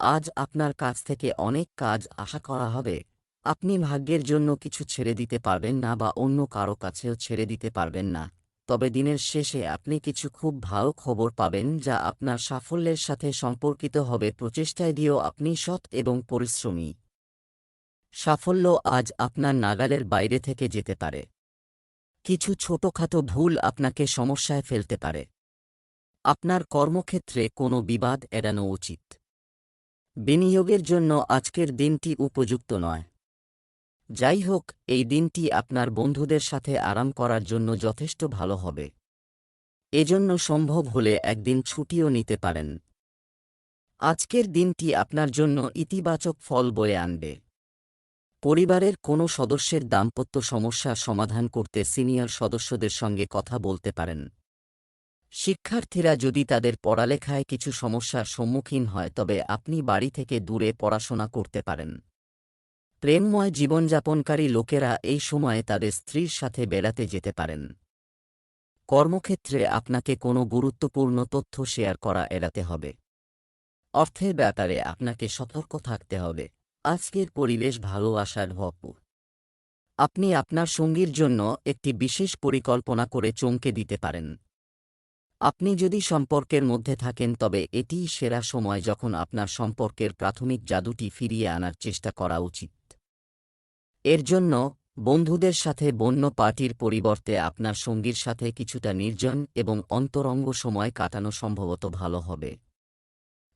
আজ আপনার কাছ থেকে অনেক কাজ আশা করা হবে। আপনি ভাগ্যের জন্য কিছু ছেড়ে দিতে পারবেন না বা অন্য কারও কাছেও ছেড়ে দিতে পারবেন না। তবে দিনের শেষে আপনি কিছু খুব ভালো খবর পাবেন যা আপনার সাফল্যের সাথে সম্পর্কিত হবে। প্রচেষ্টায় দিয়েও আপনি সৎ এবং পরিশ্রমী। সাফল্য আজ আপনার নাগালের বাইরে থেকে যেতে পারে। কিছু ছোটখাটো ভুল আপনাকে সমস্যায় ফেলতে পারে। আপনার কর্মক্ষেত্রে কোনো বিবাদ এড়ানো উচিত। বিনিয়োগের জন্য আজকের দিনটি উপযুক্ত নয়। যাই হোক এই দিনটি আপনার বন্ধুদের সাথে আরাম করার জন্য যথেষ্ট ভালো হবে। এজন্য সম্ভব হলে একদিন ছুটিও নিতে পারেন। আজকের দিনটি আপনার জন্য ইতিবাচক ফল বয়ে আনবে। পরিবারের কোনো সদস্যের দাম্পত্য সমস্যার সমাধান করতে সিনিয়র সদস্যদের সঙ্গে কথা বলতে পারেন। শিক্ষার্থীরা যদি তাদের পড়ালেখায় কিছু সমস্যার সম্মুখীন হয়, তবে আপনি বাড়ি থেকে দূরে পড়াশোনা করতে পারেন। প্রেমময় জীবনযাপনকারী লোকেরা এই সময়ে তাদের স্ত্রীর সাথে বেড়াতে যেতে পারেন। কর্মক্ষেত্রে আপনাকে কোনো গুরুত্বপূর্ণ তথ্য শেয়ার করা এড়াতে হবে। অর্থের ব্যাপারে আপনাকে সতর্ক থাকতে হবে। আজকের পরিবেশ ভালো আসার ভরপুর আপনি আপনার সঙ্গীর জন্য একটি বিশেষ পরিকল্পনা করে চমকে দিতে পারেন। আপনি যদি সম্পর্কের মধ্যে থাকেন, তবে এটিই সেরা সময় যখন আপনার সম্পর্কের প্রাথমিক জাদুটি ফিরিয়ে আনার চেষ্টা করা উচিত। এর জন্য বন্ধুদের সাথে বন্য পার্টির পরিবর্তে আপনার সঙ্গীর সাথে কিছুটা নির্জন এবং অন্তরঙ্গ সময় কাটানো সম্ভবত ভালো হবে।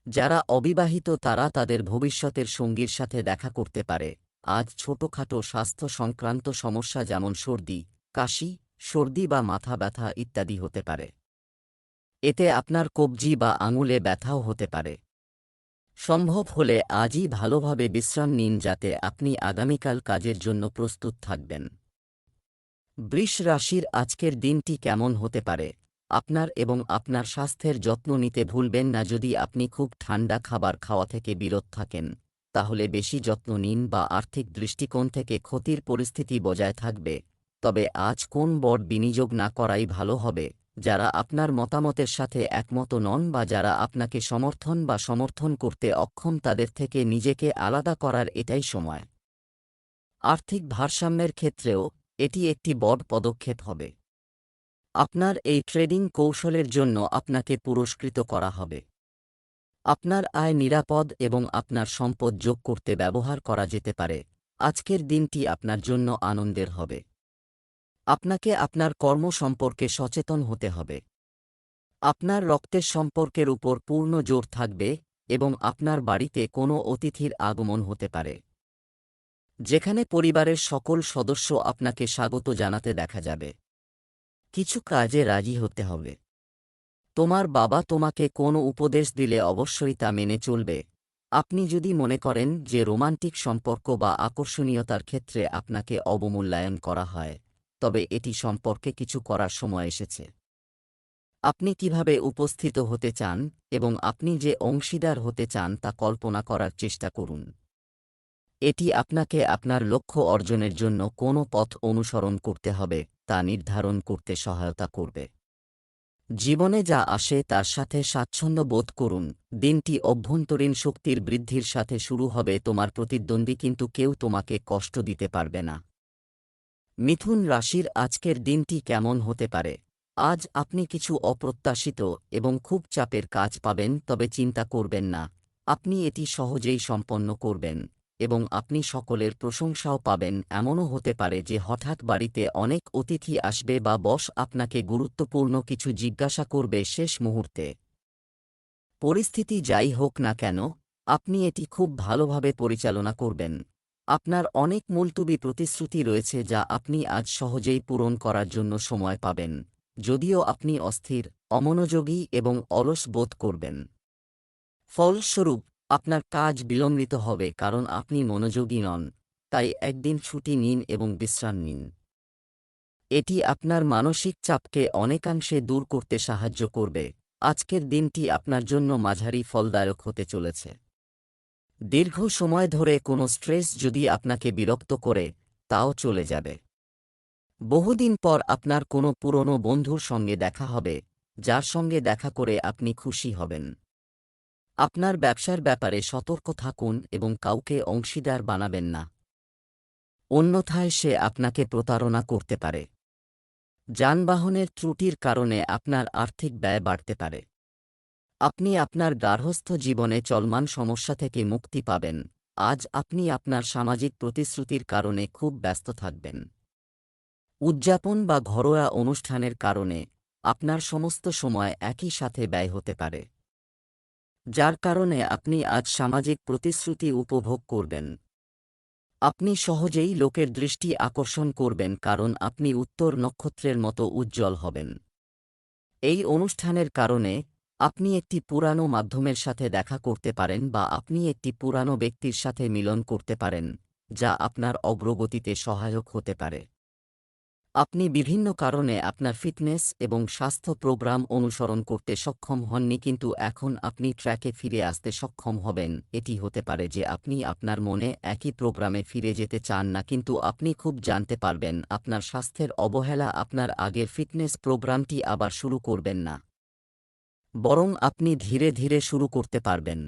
যারা অবিবাহিত, তারা তাদের ভবিষ্যতের সঙ্গীর সাথে দেখা করতে পারে। আজ ছোটখাটো স্বাস্থ্য সংক্রান্ত সমস্যা যেমন সর্দি, কাশি, সর্দি বা মাথা ব্যথা ইত্যাদি হতে পারে। এতে আপনার কবজি বা আঙুলে ব্যথাও হতে পারে। সম্ভব হলে আজই ভালোভাবে বিশ্রাম নিন যাতে আপনি আগামীকাল কাজের জন্য প্রস্তুত থাকবেন। বৃষ রাশির আজকের দিনটি কেমন হতে পারে? আপনার এবং আপনার স্বাস্থ্যের যত্ন নিতে ভুলবেন না যদি আপনি খুব ঠান্ডা খাবার খাওয়া থেকে বিরত থাকেন। তাহলে বেশি যত্ন নিন বা আর্থিক দৃষ্টিকোণ থেকে ক্ষতির পরিস্থিতি বজায় থাকবে। তবে আজ কোন বড় বিনিয়োগ না করাই ভালো হবে? যারা আপনার মতামতের সাথে একমত নন বা যারা আপনাকে সমর্থন বা সমর্থন করতে অক্ষম তাদের থেকে নিজেকে আলাদা করার এটাই সময়। আর্থিক ভারসাম্যের ক্ষেত্রেও এটি একটি বড় পদক্ষেপ হবে। আপনার এই ট্রেডিং কৌশলের জন্য আপনাকে পুরস্কৃত করা হবে। আপনার আয় নিরাপদ এবং আপনার সম্পদ যোগ করতে ব্যবহার করা যেতে পারে। আজকের দিনটি আপনার জন্য আনন্দের হবে। আপনাকে আপনার কর্ম সম্পর্কে সচেতন হতে হবে। আপনার রক্তের সম্পর্কের উপর পূর্ণ জোর থাকবে এবং আপনার বাড়িতে কোনো অতিথির আগমন হতে পারে। যেখানে পরিবারের সকল সদস্য আপনাকে স্বাগত জানাতে দেখা যাবে। কিছু কাজে রাজি হতে হবে। তোমার বাবা তোমাকে কোনো উপদেশ দিলে অবশ্যই তা মেনে চলবে। আপনি যদি মনে করেন যে রোমান্টিক সম্পর্ক বা আকর্ষণীয়তার ক্ষেত্রে আপনাকে অবমূল্যায়ন করা হয় তবে এটি সম্পর্কে কিছু করার সময় এসেছে। আপনি কীভাবে উপস্থিত হতে চান এবং আপনি যে অংশীদার হতে চান তা কল্পনা করার চেষ্টা করুন। এটি আপনাকে আপনার লক্ষ্য অর্জনের জন্য কোনো পথ অনুসরণ করতে হবে তা নির্ধারণ করতে সহায়তা করবে। জীবনে যা আসে তার সাথে স্বাচ্ছন্দ্য বোধ করুন। দিনটি অভ্যন্তরীণ শক্তির বৃদ্ধির সাথে শুরু হবে তোমার প্রতিদ্বন্দ্বী কিন্তু কেউ তোমাকে কষ্ট দিতে পারবে না। মিথুন রাশির আজকের দিনটি কেমন হতে পারে? আজ আপনি কিছু অপ্রত্যাশিত এবং খুব চাপের কাজ পাবেন, তবে চিন্তা করবেন না। আপনি এটি সহজেই সম্পন্ন করবেন এবং আপনি সকলের প্রশংসাও পাবেন। এমনও হতে পারে যে হঠাৎ বাড়িতে অনেক অতিথি আসবে বা বস আপনাকে গুরুত্বপূর্ণ কিছু জিজ্ঞাসা করবে শেষ মুহূর্তে। পরিস্থিতি যাই হোক না কেন, আপনি এটি খুব ভালোভাবে পরিচালনা করবেন। আপনার অনেক মুলতুবি প্রতিশ্রুতি রয়েছে যা আপনি আজ সহজেই পূরণ করার জন্য সময় পাবেন, যদিও আপনি অস্থির, অমনোযোগী এবং অলস বোধ করবেন। ফলস্বরূপ, আপনার কাজ বিলম্বিত হবে কারণ আপনি মনোযোগী নন, তাই একদিন ছুটি নিন এবং বিশ্রাম নিন। এটি আপনার মানসিক চাপকে অনেকাংশে দূর করতে সাহায্য করবে। আজকের দিনটি আপনার জন্য মাঝারি ফলদায়ক হতে চলেছে। দীর্ঘ সময় ধরে কোনো স্ট্রেস যদি আপনাকে বিরক্ত করে, তাও চলে যাবে। বহুদিন পর আপনার কোনো পুরনো বন্ধুর সঙ্গে দেখা হবে, যার সঙ্গে দেখা করে আপনি খুশি হবেন। আপনার ব্যবসার ব্যাপারে সতর্ক থাকুন এবং কাউকে অংশীদার বানাবেন না। অন্যথায় সে আপনাকে প্রতারণা করতে পারে। যানবাহনের ত্রুটির কারণে আপনার আর্থিক ব্যয় বাড়তে পারে। আপনি আপনার গার্হস্থ্য জীবনে চলমান সমস্যা থেকে মুক্তি পাবেন। আজ আপনি আপনার সামাজিক প্রতিশ্রুতির কারণে খুব ব্যস্ত থাকবেন। উদযাপন বা ঘরোয়া অনুষ্ঠানের কারণে আপনার সমস্ত সময় একই সাথে ব্যয় হতে পারে। যার কারণে আপনি আজ সামাজিক প্রতিশ্রুতি উপভোগ করবেন। আপনি সহজেই লোকের দৃষ্টি আকর্ষণ করবেন কারণ আপনি উত্তর নক্ষত্রের মতো উজ্জ্বল হবেন। এই অনুষ্ঠানের কারণে আপনি একটি পুরানো মাধ্যমের সাথে দেখা করতে পারেন বা আপনি একটি পুরানো ব্যক্তির সাথে মিলন করতে পারেন, যা আপনার অগ্রগতিতে সহায়ক হতে পারে। আপনি বিভিন্ন কারণে আপনার ফিটনেস এবং স্বাস্থ্য প্রোগ্রাম অনুসরণ করতে সক্ষম হননি কিন্তু এখন আপনি ট্র্যাকে ফিরে আসতে সক্ষম হবেন। এটি হতে পারে যে আপনি আপনার মনে একই প্রোগ্রামে ফিরে যেতে চান না কিন্তু আপনি খুব জানতে পারবেন, আপনার স্বাস্থ্যের অবহেলা আপনার আগের ফিটনেস প্রোগ্রামটি আবার শুরু করবেন না। বরং আপনি ধীরে ধীরে শুরু করতে পারবেন।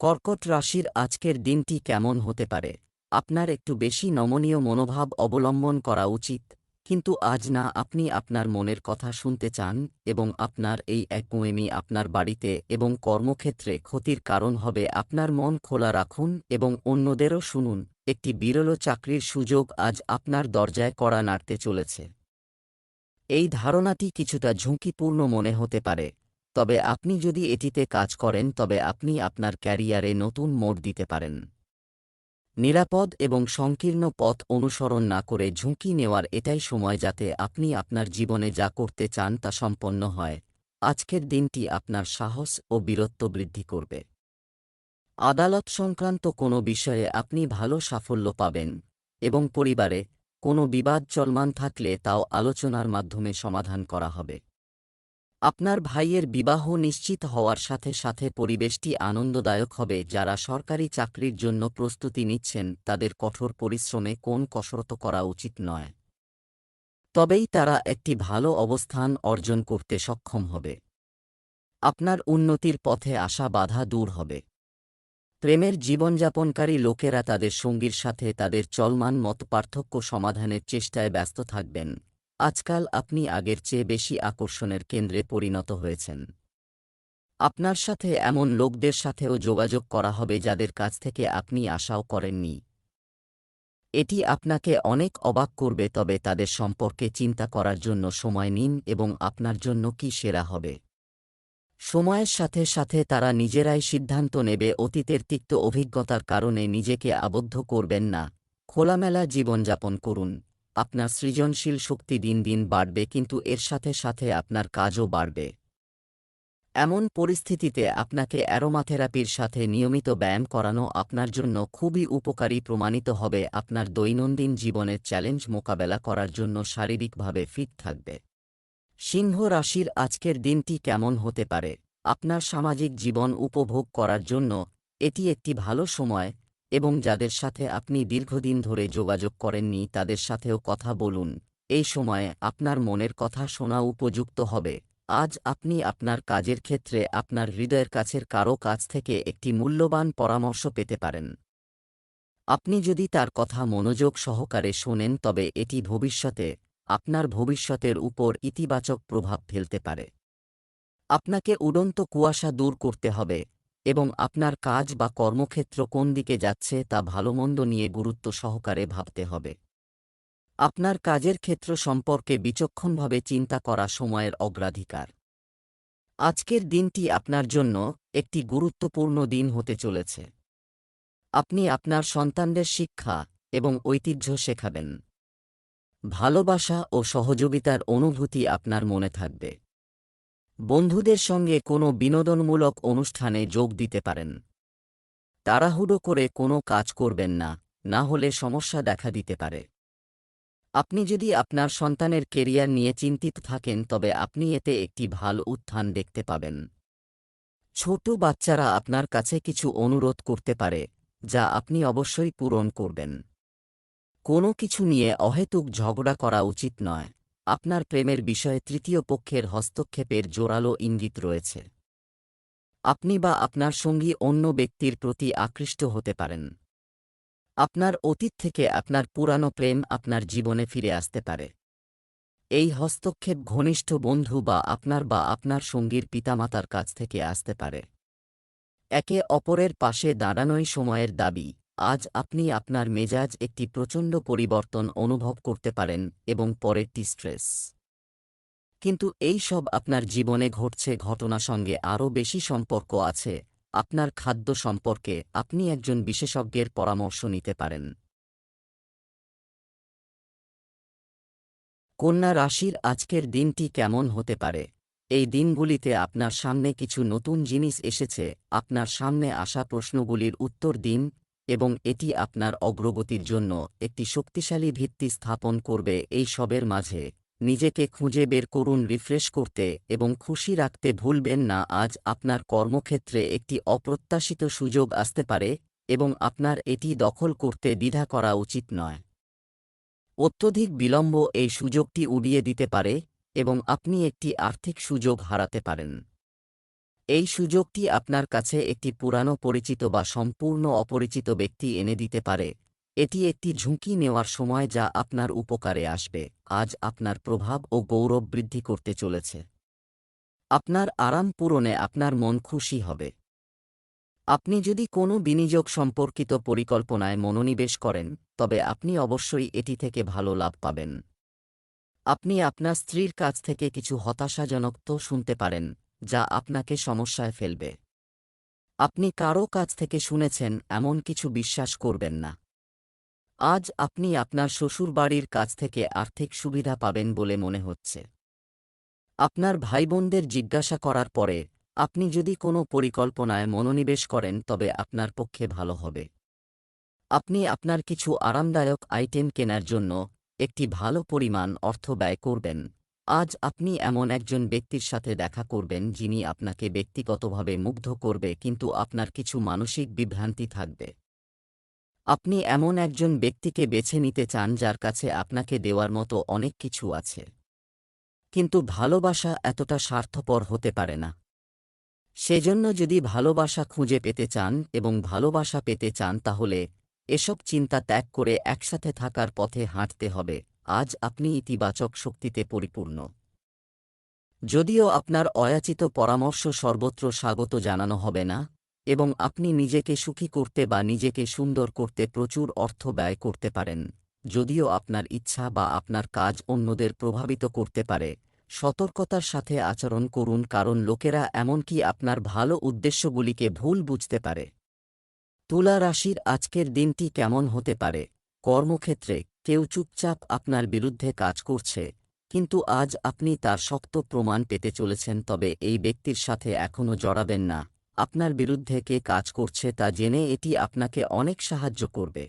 কর্কট রাশির আজকের দিনটি কেমন হতে পারে? আপনার একটু বেশি নমনীয় মনোভাব অবলম্বন করা উচিত, কিন্তু আজ না আপনি আপনার মনের কথা শুনতে চান এবং আপনার এই একমোয়েমি আপনার বাড়িতে এবং কর্মক্ষেত্রে ক্ষতির কারণ হবে। আপনার মন খোলা রাখুন এবং অন্যদেরও শুনুন। একটি বিরল চাকরির সুযোগ আজ আপনার দরজায় কড়া নাড়তে চলেছে। এই ধারণাটি কিছুটা ঝুঁকিপূর্ণ মনে হতে পারে। তবে আপনি যদি এটিতে কাজ করেন, তবে আপনি আপনার ক্যারিয়ারে নতুন মোড় দিতে পারেন। নিরাপদ এবং সংকীর্ণ পথ অনুসরণ না করে ঝুঁকি নেওয়ার এটাই সময় যাতে আপনি আপনার জীবনে যা করতে চান তা সম্পন্ন হয়। আজকের দিনটি আপনার সাহস ও বীরত্ব বৃদ্ধি করবে। আদালত সংক্রান্ত কোনো বিষয়ে আপনি ভালো সাফল্য পাবেন এবং পরিবারে কোনো বিবাদ চলমান থাকলে তাও আলোচনার মাধ্যমে সমাধান করা হবে। আপনার ভাইয়ের বিবাহ নিশ্চিত হওয়ার সাথে সাথে পরিবেশটি আনন্দদায়ক হবে। যারা সরকারি চাকরির জন্য প্রস্তুতি নিচ্ছেন, তাদের কঠোর পরিশ্রমে কোন কসরত করা উচিত নয়। তবেই তারা একটি ভালো অবস্থান অর্জন করতে সক্ষম হবে। আপনার উন্নতির পথে আসা বাধা দূর হবে। প্রেমের জীবনযাপনকারী লোকেরা তাদের সঙ্গীর সাথে তাদের চলমান মত পার্থক্য সমাধানের চেষ্টায় ব্যস্ত থাকবেন। আজকাল আপনি আগের চেয়ে বেশি আকর্ষণের কেন্দ্রে পরিণত হয়েছেন। আপনার সাথে এমন লোকদের সাথেও যোগাযোগ করা হবে যাদের কাছ থেকে আপনি আশাও করেননি। এটি আপনাকে অনেক অবাক করবে, তবে তাদের সম্পর্কে চিন্তা করার জন্য সময় নিন এবং আপনার জন্য কি সেরা হবে। সময়ের সাথে সাথে তারা নিজেরাই সিদ্ধান্ত নেবে অতীতের তিক্ত অভিজ্ঞতার কারণে নিজেকে আবদ্ধ করবেন না। খোলামেলা জীবনযাপন করুন। আপনার সৃজনশীল শক্তি দিন দিন বাড়বে কিন্তু এর সাথে সাথে আপনার কাজও বাড়বে। এমন পরিস্থিতিতে আপনাকে অ্যারোমাথেরাপির সাথে নিয়মিত ব্যায়াম করানো আপনার জন্য খুবই উপকারী প্রমাণিত হবে। আপনার দৈনন্দিন জীবনের চ্যালেঞ্জ মোকাবেলা করার জন্য শারীরিকভাবে ফিট থাকবে। সিংহ রাশির আজকের দিনটি কেমন হতে পারে? আপনার সামাজিক জীবন উপভোগ করার জন্য এটি একটি ভালো সময় এবং যাদের সাথে আপনি দীর্ঘদিন ধরে যোগাযোগ করেননি তাদের সাথেও কথা বলুন। এই সময়ে আপনার মনের কথা শোনা উপযুক্ত হবে। আজ আপনি আপনার কাজের ক্ষেত্রে আপনার হৃদয়ের কাছের কারও কাছ থেকে একটি মূল্যবান পরামর্শ পেতে পারেন। আপনি যদি তার কথা মনোযোগ সহকারে শোনেন তবে এটি ভবিষ্যতে আপনার ভবিষ্যতের উপর ইতিবাচক প্রভাব ফেলতে পারে। আপনাকে উড়ন্ত কুয়াশা দূর করতে হবে এবং আপনার কাজ বা কর্মক্ষেত্র কোন দিকে যাচ্ছে তা ভালোমন্দ নিয়ে গুরুত্ব সহকারে ভাবতে হবে। আপনার কাজের ক্ষেত্র সম্পর্কে বিচক্ষণভাবে চিন্তা করা সময়ের অগ্রাধিকার। আজকের দিনটি আপনার জন্য একটি গুরুত্বপূর্ণ দিন হতে চলেছে। আপনি আপনার সন্তানদের শিক্ষা এবং ঐতিহ্য শেখাবেন। ভালোবাসা ও সহযোগিতার অনুভূতি আপনার মনে থাকবে। বন্ধুদের সঙ্গে কোনো বিনোদনমূলক অনুষ্ঠানে যোগ দিতে পারেন। তাড়াহুড়ো করে কোনো কাজ করবেন না না হলে সমস্যা দেখা দিতে পারে। আপনি যদি আপনার সন্তানের কেরিয়ার নিয়ে চিন্তিত থাকেন, তবে আপনি এতে একটি ভালো উত্থান দেখতে পাবেন। ছোট বাচ্চারা আপনার কাছে কিছু অনুরোধ করতে পারে, যা আপনি অবশ্যই পূরণ করবেন। কোনো কিছু নিয়ে অহেতুক ঝগড়া করা উচিত নয়। আপনার প্রেমের বিষয়ে তৃতীয় পক্ষের হস্তক্ষেপের জোরালো ইঙ্গিত রয়েছে। আপনি বা আপনার সঙ্গী অন্য ব্যক্তির প্রতি আকৃষ্ট হতে পারেন। আপনার অতীত থেকে আপনার পুরানো প্রেম আপনার জীবনে ফিরে আসতে পারে। এই হস্তক্ষেপ ঘনিষ্ঠ বন্ধু বা আপনার বা আপনার সঙ্গীর পিতামাতার কাছ থেকে আসতে পারে। একে অপরের পাশে দাঁড়ানোই সময়ের দাবি। আজ আপনি আপনার মেজাজ একটি প্রচণ্ড পরিবর্তন অনুভব করতে পারেন এবং পরেরটি স্ট্রেস। কিন্তু এই সব আপনার জীবনে ঘটছে ঘটনা সঙ্গে আরও বেশি সম্পর্ক আছে, আপনার খাদ্য সম্পর্কে আপনি একজন বিশেষজ্ঞের পরামর্শ নিতে পারেন। কন্যা রাশির আজকের দিনটি কেমন হতে পারে? এই দিনগুলিতে আপনার সামনে কিছু নতুন জিনিস এসেছে, আপনার সামনে আসা প্রশ্নগুলির উত্তর দিন এবং এটি আপনার অগ্রগতির জন্য একটি শক্তিশালী ভিত্তি স্থাপন করবে এই সবের মাঝে। নিজেকে খুঁজে বের করুন, রিফ্রেশ করতে এবং খুশি রাখতে ভুলবেন না। আজ আপনার কর্মক্ষেত্রে একটি অপ্রত্যাশিত সুযোগ আসতে পারে এবং আপনার এটি দখল করতে দ্বিধা করা উচিত নয়। অত্যধিক বিলম্ব এই সুযোগটি উড়িয়ে দিতে পারে এবং আপনি একটি আর্থিক সুযোগ হারাতে পারেন। এই সুযোগটি আপনার কাছে একটি পুরানো পরিচিত বা সম্পূর্ণ অপরিচিত ব্যক্তি এনে দিতে পারে। এটি একটি ঝুঁকি নেওয়ার সময় যা আপনার উপকারে আসবে। আজ আপনার প্রভাব ও গৌরব বৃদ্ধি করতে চলেছে। আপনার আরাম পূরণে আপনার মন খুশি হবে। আপনি যদি কোনো বিনিয়োগ সম্পর্কিত পরিকল্পনায় মনোনিবেশ করেন, তবে আপনি অবশ্যই এটি থেকে ভালো লাভ পাবেন। আপনি আপনার স্ত্রীর কাছ থেকে কিছু হতাশাজনক তো শুনতে পারেন। যা আপনাকে সমস্যায় ফেলবে। আপনি কারও কাছ থেকে শুনেছেন, এমন কিছু বিশ্বাস করবেন না। আজ আপনি আপনার শ্বশুরবাড়ির কাছ থেকে আর্থিক সুবিধা পাবেন বলে মনে হচ্ছে। আপনার ভাইবোনদের জিজ্ঞাসা করার পরে, আপনি যদি কোনো পরিকল্পনায় মনোনিবেশ করেন, তবে আপনার পক্ষে ভালো হবে। আপনি আপনার কিছু আরামদায়ক আইটেম কেনার জন্য একটি ভালো পরিমাণ অর্থ ব্যয় করবেন। আজ আপনি এমন একজন ব্যক্তির সাথে দেখা করবেন যিনি আপনাকে ব্যক্তিগতভাবে মুগ্ধ করবে, কিন্তু আপনার কিছু মানসিক বিভ্রান্তি থাকবে। আপনি এমন একজন ব্যক্তিকে বেছে নিতে চান যার কাছে আপনাকে দেওয়ার মতো অনেক কিছু আছে। কিন্তু ভালোবাসা এতটা স্বার্থপর হতে পারে না। সেজন্য যদি ভালোবাসা খুঁজে পেতে চান এবং ভালোবাসা পেতে চান তাহলে এসব চিন্তা ত্যাগ করে একসাথে থাকার পথে হাঁটতে হবে। আজ আপনি ইতিবাচক শক্তিতে পরিপূর্ণ। যদিও আপনার অয়াচিত পরামর্শ সর্বত্র স্বাগত জানানো হবে না, এবং আপনি নিজেকে সুখী করতে বা নিজেকে সুন্দর করতে প্রচুর অর্থ ব্যয় করতে পারেন, যদিও আপনার ইচ্ছা বা আপনার কাজ অন্যদের প্রভাবিত করতে পারে, সতর্কতার সাথে আচরণ করুন কারণ লোকেরা এমনকি আপনার ভালো উদ্দেশ্যগুলিকে ভুল বুঝতে পারে। তুলা রাশির আজকের দিনটি কেমন হতে পারে? কর্মক্ষেত্রে কেউ চুপচাপ আপনার বিরুদ্ধে কাজ করছে, কিন্তু আজ আপনি তার শক্ত প্রমাণ পেতে চলেছেন, তবে এই ব্যক্তির সাথে এখনও জড়াবেন না। আপনার বিরুদ্ধে কে কাজ করছে তা জেনে এটি আপনাকে অনেক সাহায্য করবে।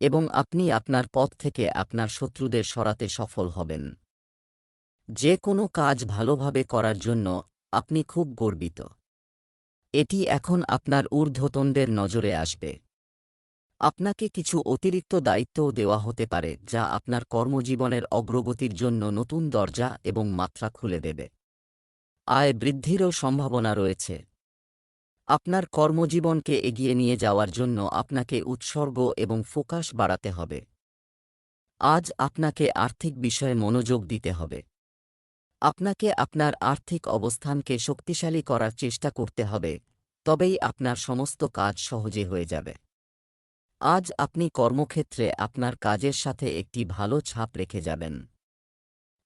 এবং আপনি আপনার পথ থেকে আপনার শত্রুদের সরাতে সফল হবেন। যে কোনো কাজ ভালোভাবে করার জন্য আপনি খুব গর্বিত। এটি এখন আপনার ঊর্ধ্বতনদের নজরে আসবে। আপনাকে কিছু অতিরিক্ত দায়িত্বও দেওয়া হতে পারে, যা আপনার কর্মজীবনের অগ্রগতির জন্য নতুন দরজা এবং মাত্রা খুলে দেবে। আয় বৃদ্ধিরও সম্ভাবনা রয়েছে। আপনার কর্মজীবনকে এগিয়ে নিয়ে যাওয়ার জন্য আপনাকে উৎসর্গ এবং ফোকাস বাড়াতে হবে। আজ আপনাকে আর্থিক বিষয়ে মনোযোগ দিতে হবে। আপনাকে আপনার আর্থিক অবস্থানকে শক্তিশালী করার চেষ্টা করতে হবে, তবেই আপনার সমস্ত কাজ সহজে হয়ে যাবে। আজ আপনি কর্মক্ষেত্রে আপনার কাজের সাথে একটি ভালো ছাপ রেখে যাবেন।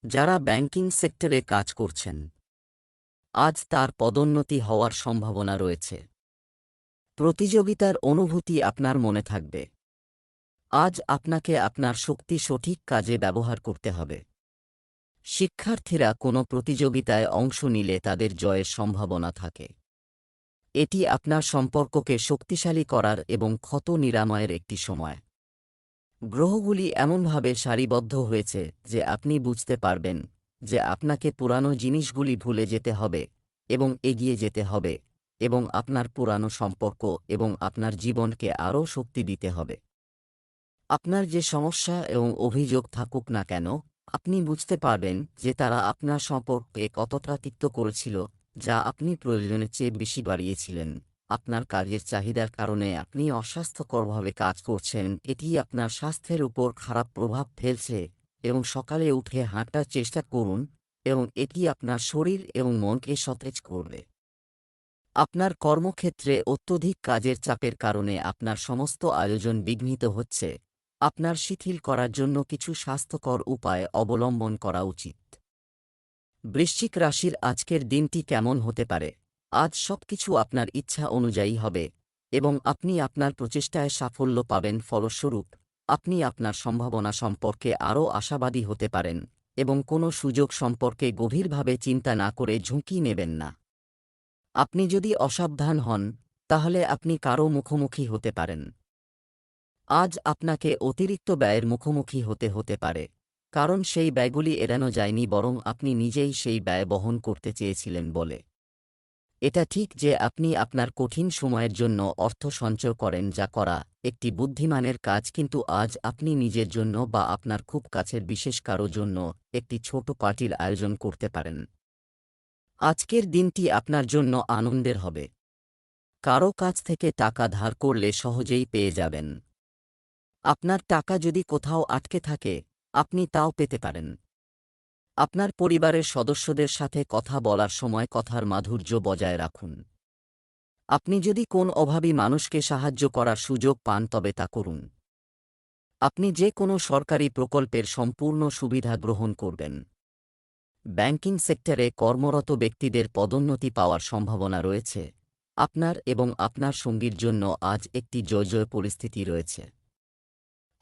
যারা ব্যাংকিং সেক্টরে কাজ করছেন, আজ তার পদোন্নতি হওয়ার সম্ভাবনা রয়েছে। প্রতিযোগিতার অনুভূতি আপনার মনে থাকবে। আজ আপনাকে আপনার শক্তি সঠিক কাজে ব্যবহার করতে হবে। শিক্ষার্থীরা কোনো প্রতিযোগিতায় অংশ নিলে তাদের জয়ের সম্ভাবনা থাকে। এটি আপনার সম্পর্ককে শক্তিশালী করার এবং ক্ষত নিরাময়ের একটি সময়। গ্রহগুলি এমনভাবে সারিবদ্ধ হয়েছে যে আপনি বুঝতে পারবেন যে আপনাকে পুরানো জিনিসগুলি ভুলে যেতে হবে এবং এগিয়ে যেতে হবে এবং আপনার পুরানো সম্পর্ক এবং আপনার জীবনকে আরও শক্তি দিতে হবে। আপনার যে সমস্যা এবং অভিযোগ থাকুক না কেন, আপনি বুঝতে পারবেন যে তারা আপনার সম্পর্কে কতটা তিক্ত করেছিল যা আপনি প্রয়োজনের চেয়ে বেশি বাড়িয়েছিলেন। আপনার কাজের চাহিদার কারণে আপনি অস্বাস্থ্যকরভাবে কাজ করছেন, এটি আপনার স্বাস্থ্যের উপর খারাপ প্রভাব ফেলছে এবং সকালে উঠে হাঁটার চেষ্টা করুন এবং এটি আপনার শরীর এবং মনকে সতেজ করবে। আপনার কর্মক্ষেত্রে অত্যধিক কাজের চাপের কারণে আপনার সমস্ত আয়োজন বিঘ্নিত হচ্ছে। আপনার শিথিল করার জন্য কিছু স্বাস্থ্যকর উপায় অবলম্বন করা উচিত। বৃশ্চিক রাশির আজকের দিনটি কেমন হতে পারে? আজ সবকিছু আপনার ইচ্ছা অনুযায়ী হবে এবং আপনি আপনার প্রচেষ্টায় সাফল্য পাবেন। ফলস্বরূপ, আপনি আপনার সম্ভাবনা সম্পর্কে আরও আশাবাদী হতে পারেন এবং কোনো সুযোগ সম্পর্কে গভীরভাবে চিন্তা না করে ঝুঁকি নেবেন না। আপনি যদি অসাবধান হন, তাহলে আপনি কারও মুখোমুখি হতে পারেন। আজ আপনাকে অতিরিক্ত ব্যয়ের মুখোমুখি হতে হতে পারে। কারণ সেই ব্যয়গুলি এড়ানো যায়নি, বরং আপনি নিজেই সেই ব্যয় বহন করতে চেয়েছিলেন বলে। এটা ঠিক যে আপনি আপনার কঠিন সময়ের জন্য অর্থ সঞ্চয় করেন যা করা একটি বুদ্ধিমানের কাজ, কিন্তু আজ আপনি নিজের জন্য বা আপনার খুব কাছের বিশেষ কারও জন্য একটি ছোট পার্টির আয়োজন করতে পারেন। আজকের দিনটি আপনার জন্য আনন্দের হবে। কারও কাছ থেকে টাকা ধার করলে সহজেই পেয়ে যাবেন। আপনার টাকা যদি কোথাও আটকে থাকে আপনি তাও পেতে পারেন। আপনার পরিবারের সদস্যদের সাথে কথা বলার সময় কথার মাধুর্য বজায় রাখুন। আপনি যদি কোন অভাবী মানুষকে সাহায্য করার সুযোগ পান তবে তা করুন। আপনি যে কোনো সরকারি প্রকল্পের সম্পূর্ণ সুবিধা গ্রহণ করবেন। ব্যাংকিং সেক্টরে কর্মরত ব্যক্তিদের পদোন্নতি পাওয়ার সম্ভাবনা রয়েছে। আপনার এবং আপনার সঙ্গীর জন্য আজ একটি জয় জয় পরিস্থিতি রয়েছে।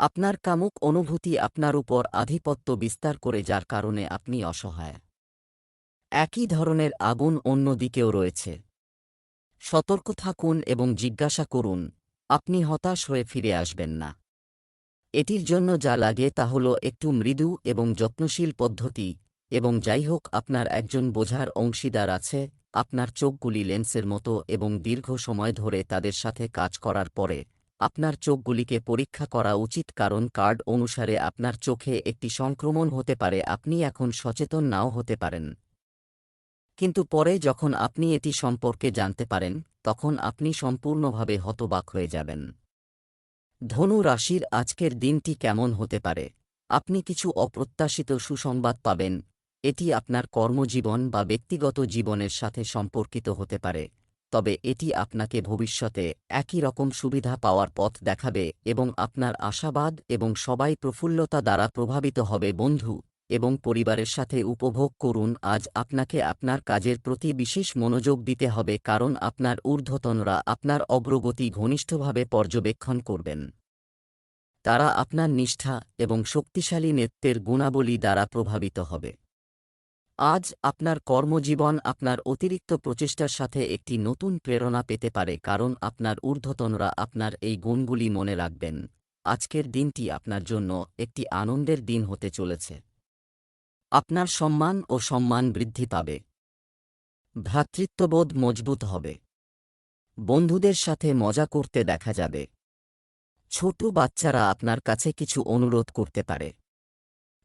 আপনার কামুক অনুভূতি আপনার উপর আধিপত্য বিস্তার করে যার কারণে আপনি অসহায়। একই ধরনের আগুন অন্য দিকেও রয়েছে। সতর্ক থাকুন এবং জিজ্ঞাসা করুন, আপনি হতাশ হয়ে ফিরে আসবেন না। এটির জন্য যা লাগে তা হল একটু মৃদু এবং যত্নশীল পদ্ধতি এবং যাই হোক আপনার একজন বোঝার অংশীদার আছে, আপনার চোখগুলি লেন্সের মতো এবং দীর্ঘ সময় ধরে তাদের সাথে কাজ করার পরে আপনার চোখগুলিকে পরীক্ষা করা উচিত কারণ কার্ড অনুসারে আপনার চোখে একটি সংক্রমণ হতে পারে, আপনি এখন সচেতন নাও হতে পারেন। কিন্তু পরে যখন আপনি এটি সম্পর্কে জানতে পারেন, তখন আপনি সম্পূর্ণভাবে হতবাক হয়ে যাবেন। ধনু রাশির আজকের দিনটি কেমন হতে পারে? আপনি কিছু অপ্রত্যাশিত সুসংবাদ পাবেন। এটি আপনার কর্মজীবন বা ব্যক্তিগত জীবনের সাথে সম্পর্কিত হতে পারে। তবে এটি আপনাকে ভবিষ্যতে একই রকম সুবিধা পাওয়ার পথ দেখাবে এবং আপনার আশাবাদ এবং সবাই প্রফুল্লতা দ্বারা প্রভাবিত হবে। বন্ধু এবং পরিবারের সাথে উপভোগ করুন। আজ আপনাকে আপনার কাজের প্রতি বিশেষ মনোযোগ দিতে হবে কারণ আপনার ঊর্ধ্বতনরা আপনার অগ্রগতি ঘনিষ্ঠভাবে পর্যবেক্ষণ করবেন। তারা আপনার নিষ্ঠা এবং শক্তিশালী নেতৃত্বের গুণাবলী দ্বারা প্রভাবিত হবে। আজ আপনার কর্মজীবন আপনার অতিরিক্ত প্রচেষ্টার সাথে একটি নতুন প্রেরণা পেতে পারে, কারণ আপনার ঊর্ধ্বতনরা আপনার এই গুণগুলি মনে রাখবেন। আজকের দিনটি আপনার জন্য একটি আনন্দের দিন হতে চলেছে। আপনার সম্মান ও সম্মান বৃদ্ধি পাবে। ভ্রাতৃত্ববোধ মজবুত হবে। বন্ধুদের সাথে মজা করতে দেখা যাবে। ছোট বাচ্চারা আপনার কাছে কিছু অনুরোধ করতে পারে।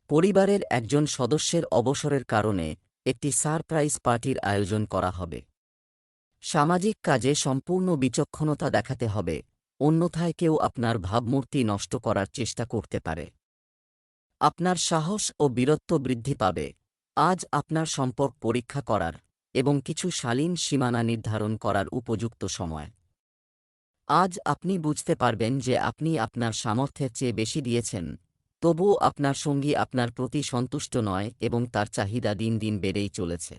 পরিবারের একজন সদস্যের অবসরের কারণে একটি সারপ্রাইজ পার্টির আয়োজন করা হবে। সামাজিক কাজে সম্পূর্ণ বিচক্ষণতা দেখাতে হবে, অন্যথায় কেউ আপনার ভাবমূর্তি নষ্ট করার চেষ্টা করতে পারে। আপনার সাহস ও বীরত্ব বৃদ্ধি পাবে। আজ আপনার সম্পর্ক পরীক্ষা করার এবং কিছু শালীন সীমানা নির্ধারণ করার উপযুক্ত সময়। আজ আপনি বুঝতে পারবেন যে আপনি আপনার সামর্থ্যের চেয়ে বেশি দিয়েছেন। তবুও আপনার সঙ্গী আপনার প্রতি সন্তুষ্ট নয় এবং তার চাহিদা দিন দিন বেড়েই চলেছে।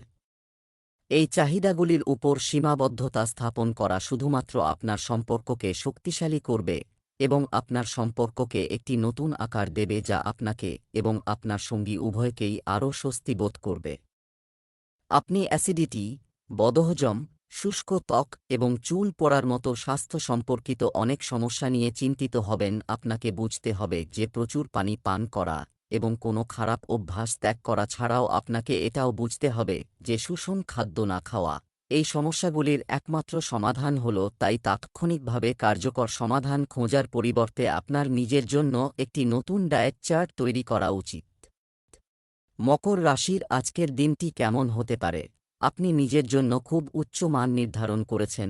এই চাহিদাগুলির উপর সীমাবদ্ধতা স্থাপন করা শুধুমাত্র আপনার সম্পর্ককে শক্তিশালী করবে এবং আপনার সম্পর্ককে একটি নতুন আকার দেবে যা আপনাকে এবং আপনার সঙ্গী উভয়কেই আরও স্বস্তি বোধ করবে। আপনি অ্যাসিডিটি, বদহজম শুষ্ক ত্বক এবং চুল পড়ার মতো স্বাস্থ্য সম্পর্কিত অনেক সমস্যা নিয়ে চিন্তিত হবেন, আপনাকে বুঝতে হবে যে প্রচুর পানি পান করা এবং কোনো খারাপ অভ্যাস ত্যাগ করা ছাড়াও আপনাকে এটাও বুঝতে হবে যে সুষম খাদ্য না খাওয়া এই সমস্যাগুলির একমাত্র সমাধান হল তাই তাৎক্ষণিকভাবে কার্যকর সমাধান খোঁজার পরিবর্তে আপনার নিজের জন্য একটি নতুন ডায়েট চার্ট তৈরি করা উচিত। মকর রাশির আজকের দিনটি কেমন হতে পারে? আপনি নিজের জন্য খুব উচ্চ মান নির্ধারণ করেছেন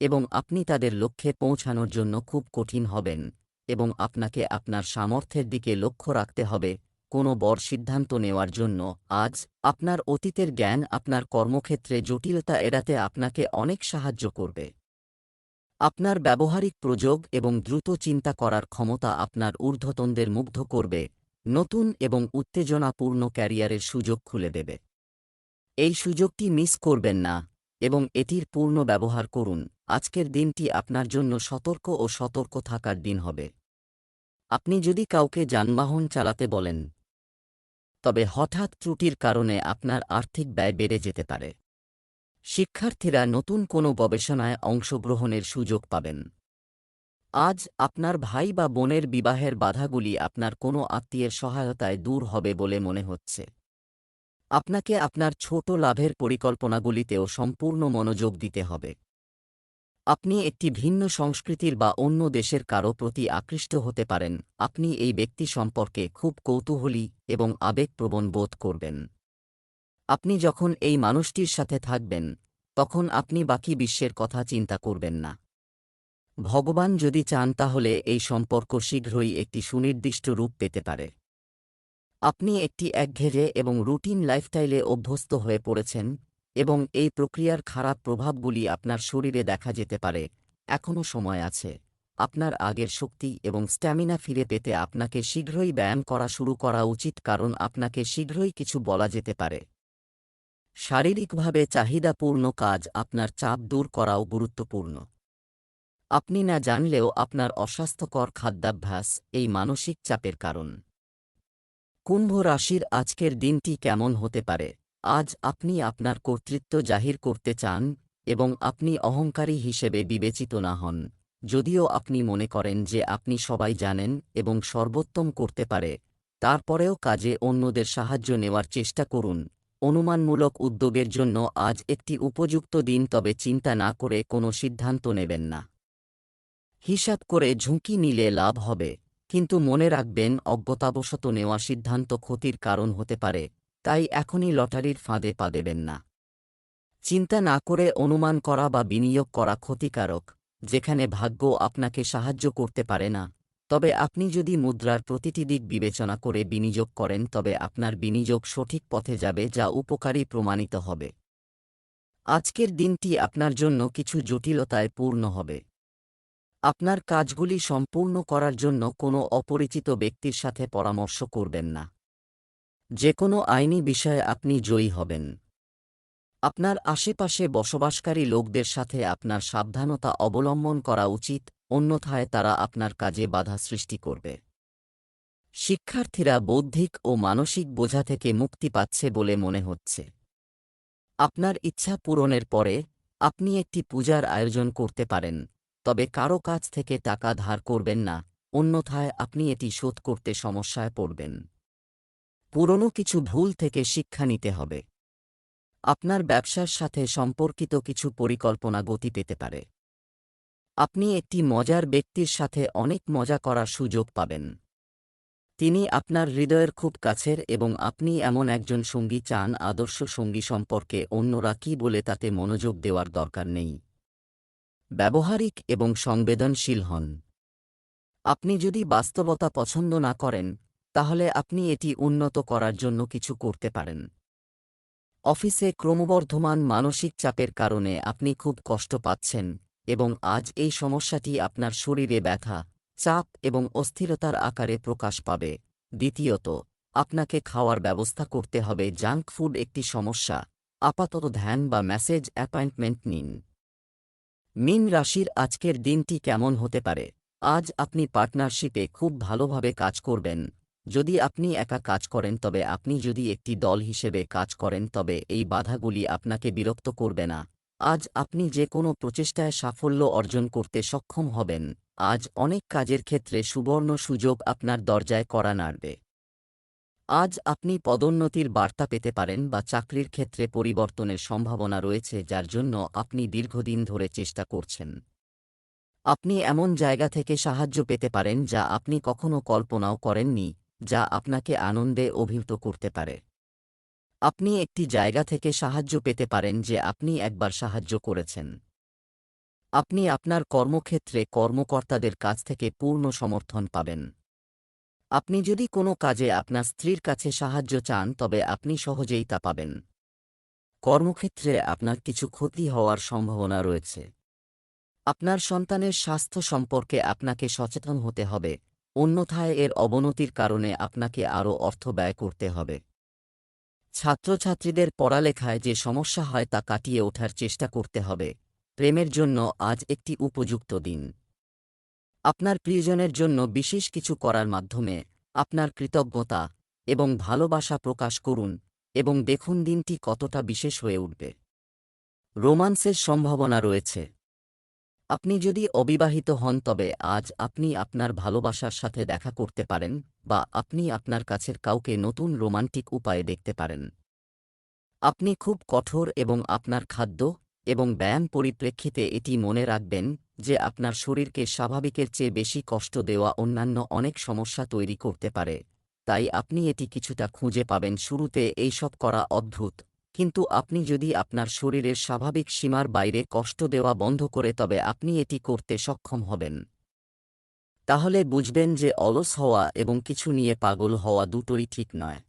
এবং আপনি তাদের লক্ষ্যে পৌঁছানোর জন্য খুব কঠিন হবেন এবং আপনাকে আপনার সামর্থ্যের দিকে লক্ষ্য রাখতে হবে কোনো বড় সিদ্ধান্ত নেওয়ার জন্য। আজ আপনার অতীতের জ্ঞান আপনার কর্মক্ষেত্রে জটিলতা এড়াতে আপনাকে অনেক সাহায্য করবে। আপনার ব্যবহারিক প্রযোগ এবং দ্রুত চিন্তা করার ক্ষমতা আপনার ঊর্ধ্বতনদের মুগ্ধ করবে, নতুন এবং উত্তেজনাপূর্ণ ক্যারিয়ারের সুযোগ খুলে দেবে। এই সুযোগটি মিস করবেন না এবং এটির পূর্ণ ব্যবহার করুন। আজকের দিনটি আপনার জন্য সতর্ক ও সতর্ক থাকার দিন হবে। আপনি যদি কাউকে যানবাহন চালাতে বলেন, তবে হঠাৎ ত্রুটির কারণে আপনার আর্থিক ব্যয় বেড়ে যেতে পারে। শিক্ষার্থীরা নতুন কোনো গবেষণায় অংশগ্রহণের সুযোগ পাবেন। আজ আপনার ভাই বা বোনের বিবাহের বাধাগুলি আপনার কোনো আত্মীয়ের সহায়তায় দূর হবে বলে মনে হচ্ছে। আপনাকে আপনার ছোট লাভের পরিকল্পনাগুলিতেও সম্পূর্ণ মনোযোগ দিতে হবে। আপনি একটি ভিন্ন সংস্কৃতির বা অন্য দেশের কারও প্রতি আকৃষ্ট হতে পারেন। আপনি এই ব্যক্তি সম্পর্কে খুব কৌতূহলী এবং আবেগপ্রবণ বোধ করবেন। আপনি যখন এই মানুষটির সাথে থাকবেন, তখন আপনি বাকি বিশ্বের কথা চিন্তা করবেন না। ভগবান যদি চান তাহলে এই সম্পর্ক শীঘ্রই একটি সুনির্দিষ্ট রূপ পেতে পারে। আপনি একটি একঘেরে এবং রুটিন লাইফস্টাইলে অভ্যস্ত হয়ে পড়েছেন এবং এই প্রক্রিয়ার খারাপ প্রভাবগুলি আপনার শরীরে দেখা যেতে পারে। এখনও সময় আছে। আপনার আগের শক্তি এবং স্ট্যামিনা ফিরে পেতে আপনাকে শীঘ্রই ব্যায়াম করা শুরু করা উচিত কারণ আপনাকে শীঘ্রই কিছু বলা যেতে পারে। শারীরিকভাবে চাহিদাপূর্ণ কাজ আপনার চাপ দূর করাও গুরুত্বপূর্ণ। আপনি না জানলেও আপনার অস্বাস্থ্যকর খাদ্যাভ্যাস এই মানসিক চাপের কারণ। কুম্ভ রাশির আজকের দিনটি কেমন হতে পারে? আজ আপনি আপনার কর্তৃত্ব জাহির করতে চান এবং আপনি অহংকারী হিসেবে বিবেচিত না হন। যদিও আপনি মনে করেন যে আপনি সবাই জানেন এবং সর্বোত্তম করতে পারে, তারপরেও কাজে অন্যদের সাহায্য নেওয়ার চেষ্টা করুন। অনুমানমূলক উদ্যোগের জন্য আজ একটি উপযুক্ত দিন, তবে চিন্তা না করে কোনো সিদ্ধান্ত নেবেন না। হিসাব করে ঝুঁকি নিলে লাভ হবে। কিন্তু মনে রাখবেন, অজ্ঞতাবশত নেওয়া সিদ্ধান্ত ক্ষতির কারণ হতে পারে, তাই এখনই লটারির ফাঁদে পা দেবেন না। চিন্তা না করে অনুমান করা বা বিনিয়োগ করা ক্ষতিকারক, যেখানে ভাগ্য আপনাকে সাহায্য করতে পারে না। তবে আপনি যদি মুদ্রার প্রতিটি দিক বিবেচনা করে বিনিয়োগ করেন, তবে আপনার বিনিয়োগ সঠিক পথে যাবে, যা উপকারী প্রমাণিত হবে। আজকের দিনটি আপনার জন্য কিছু জটিলতায় পূর্ণ হবে। আপনার কাজগুলি সম্পূর্ণ করার জন্য কোনো অপরিচিত ব্যক্তির সাথে পরামর্শ করবেন না। যে কোনো আইনি বিষয়ে আপনি জয়ী হবেন। আপনার আশেপাশে বসবাসকারী লোকদের সাথে আপনার সাবধানতা অবলম্বন করা উচিত, অন্যথায় তারা আপনার কাজে বাধা সৃষ্টি করবে। শিক্ষার্থীরা বৌদ্ধিক ও মানসিক বোঝা থেকে মুক্তি পাচ্ছে বলে মনে হচ্ছে। আপনার ইচ্ছা পূরণের পরে, আপনি একটি পূজার আয়োজন করতে পারেন তবে কারও কাছ থেকে টাকা ধার করবেন না, অন্যথায় আপনি এটি শোধ করতে সমস্যায় পড়বেন। পুরনো কিছু ভুল থেকে শিক্ষা নিতে হবে। আপনার ব্যবসার সাথে সম্পর্কিত কিছু পরিকল্পনা গতি পেতে পারে। আপনি একটি মজার ব্যক্তির সাথে অনেক মজা করার সুযোগ পাবেন। তিনি আপনার হৃদয়ের খুব কাছের এবং আপনি এমন একজন সঙ্গী চান আদর্শ সঙ্গী সম্পর্কে অন্যরা কি বলে তাতে মনোযোগ দেওয়ার দরকার নেই। ব্যবহারিক এবং সংবেদনশীল হন। আপনি যদি বাস্তবতা পছন্দ না করেন, তাহলে আপনি এটি উন্নত করার জন্য কিছু করতে পারেন। অফিসে ক্রমবর্ধমান মানসিক চাপের কারণে আপনি খুব কষ্ট পাচ্ছেন এবং আজ এই সমস্যাটি আপনার শরীরে ব্যথা, চাপ এবং অস্থিরতার আকারে প্রকাশ পাবে। দ্বিতীয়ত, আপনাকে খাওয়ার ব্যবস্থা করতে হবে। জাঙ্ক ফুড একটি সমস্যা। আপাতত ধ্যান বা মেসেজ অ্যাপয়েন্টমেন্ট নিন। মিন রাশির আজকের দিনটি কেমন হতে পারে? আজ আপনি পার্টনারশিপে খুব ভালোভাবে কাজ করবেন। যদি আপনি একা কাজ করেন, তবে আপনি যদি একটি দল হিসেবে কাজ করেন, তবে এই বাধাগুলি আপনাকে বিরক্ত করবে না। আজ আপনি যে কোনো প্রচেষ্টায় সাফল্য অর্জন করতে সক্ষম হবেন। আজ অনেক কাজের ক্ষেত্রে সুবর্ণ সুযোগ আপনার দরজায় করা নাড়বে। আজ আপনি পদোন্নতির বার্তা পেতে পারেন বা চাকরির ক্ষেত্রে পরিবর্তনের সম্ভাবনা রয়েছে যার জন্য আপনি দীর্ঘদিন ধরে চেষ্টা করছেন। আপনি এমন জায়গা থেকে সাহায্য পেতে পারেন যা আপনি কখনো কল্পনাও করেননি, যা আপনাকে আনন্দে অভিভূত করতে পারে। আপনি একটি জায়গা থেকে সাহায্য পেতে পারেন যে আপনি একবার সাহায্য করেছেন। আপনি আপনার কর্মক্ষেত্রে কর্মকর্তাদের কাছ থেকে পূর্ণ সমর্থন পাবেন। আপনি যদি কোনো কাজে আপনার স্ত্রীর কাছে সাহায্য চান, তবে আপনি সহজেই তা পাবেন। কর্মক্ষেত্রে আপনার কিছু ক্ষতি হওয়ার সম্ভাবনা রয়েছে। আপনার সন্তানের স্বাস্থ্য সম্পর্কে আপনাকে সচেতন হতে হবে, অন্যথায় এর অবনতির কারণে আপনাকে আরও অর্থ ব্যয় করতে হবে। ছাত্রছাত্রীদের পড়ালেখায় যে সমস্যা হয় তা কাটিয়ে ওঠার চেষ্টা করতে হবে। প্রেমের জন্য আজ একটি উপযুক্ত দিন। আপনার প্রিয়জনের জন্য বিশেষ কিছু করার মাধ্যমে আপনার কৃতজ্ঞতা এবং ভালোবাসা প্রকাশ করুন এবং দেখুন দিনটি কতটা বিশেষ হয়ে উঠবে। রোমান্সের সম্ভাবনা রয়েছে। আপনি যদি অবিবাহিত হন, তবে আজ আপনি আপনার ভালোবাসার সাথে দেখা করতে পারেন বা আপনি আপনার কাছের কাউকে নতুন রোমান্টিক উপায়ে দেখতে পারেন। আপনি খুব কঠোর এবং আপনার খাদ্য এবং ব্যায়াম পরিপ্রেক্ষিতে এটি মনে রাখবেন যে আপনার শরীরকে স্বাভাবিকের চেয়ে বেশি কষ্ট দেওয়া অন্যান্য অনেক সমস্যা তৈরি করতে পারে। তাই আপনি এটি কিছুটা খুঁজে পাবেন শুরুতে এইসব করা অদ্ভুত। কিন্তু আপনি যদি আপনার শরীরের স্বাভাবিক সীমার বাইরে কষ্ট দেওয়া বন্ধ করে তবে আপনি এটি করতে সক্ষম হবেন। তাহলে বুঝবেন যে অলস হওয়া এবং কিছু নিয়ে পাগল হওয়া দুটোই ঠিক নয়।